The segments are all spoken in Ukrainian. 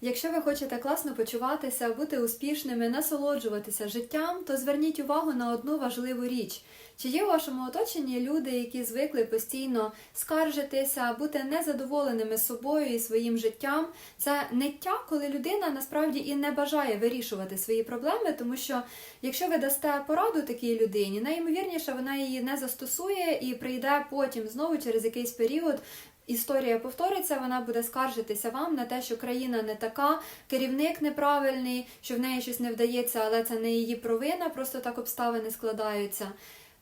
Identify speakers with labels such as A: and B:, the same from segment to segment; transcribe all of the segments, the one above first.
A: Якщо ви хочете класно почуватися, бути успішними, насолоджуватися життям, то зверніть увагу на одну важливу річ. Чи є у вашому оточенні люди, які звикли постійно скаржитися, бути незадоволеними собою і своїм життям? Це ниття, коли людина насправді і не бажає вирішувати свої проблеми, тому що якщо ви дасте пораду такій людині, найімовірніше вона її не застосує і прийде потім знову через якийсь період Історія повториться, вона буде скаржитися вам на те, що країна не така, керівник неправильний, що в неї щось не вдається, але це не її провина, просто так обставини складаються.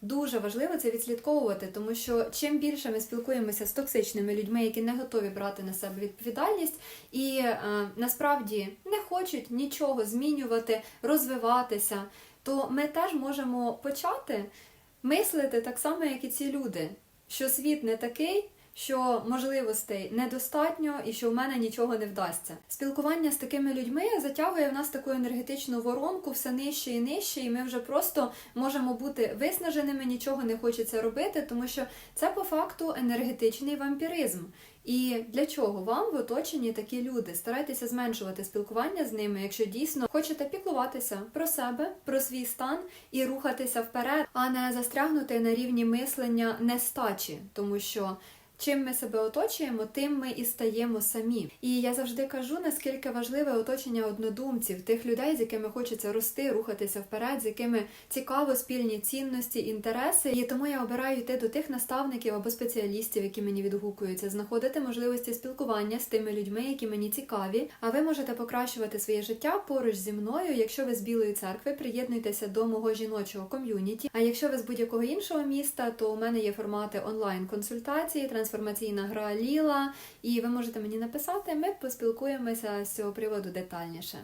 A: Дуже важливо це відслідковувати, тому що чим більше ми спілкуємося з токсичними людьми, які не готові брати на себе відповідальність і е, насправді не хочуть нічого змінювати, розвиватися, то ми теж можемо почати мислити так само, як і ці люди, що світ не такий що можливостей недостатньо і що в мене нічого не вдасться. Спілкування з такими людьми затягує в нас таку енергетичну воронку все нижче і нижче, і ми вже просто можемо бути виснаженими, нічого не хочеться робити, тому що це по факту енергетичний вампіризм. І для чого вам в оточенні такі люди? Старайтеся зменшувати спілкування з ними, якщо дійсно хочете піклуватися про себе, про свій стан і рухатися вперед, а не застрягнути на рівні мислення нестачі, тому що. Чим ми себе оточуємо, тим ми і стаємо самі. І я завжди кажу, наскільки важливе оточення однодумців, тих людей, з якими хочеться рости, рухатися вперед, з якими цікаво спільні цінності, інтереси. І тому я обираю йти до тих наставників або спеціалістів, які мені відгукуються, знаходити можливості спілкування з тими людьми, які мені цікаві. А ви можете покращувати своє життя поруч зі мною. Якщо ви з Білої церкви, приєднуйтеся до мого жіночого ком'юніті. А якщо ви з будь-якого іншого міста, то у мене є формати онлайн-консультації, трансформаційна гра Ліла, і ви можете мені написати. Ми поспілкуємося з цього приводу детальніше.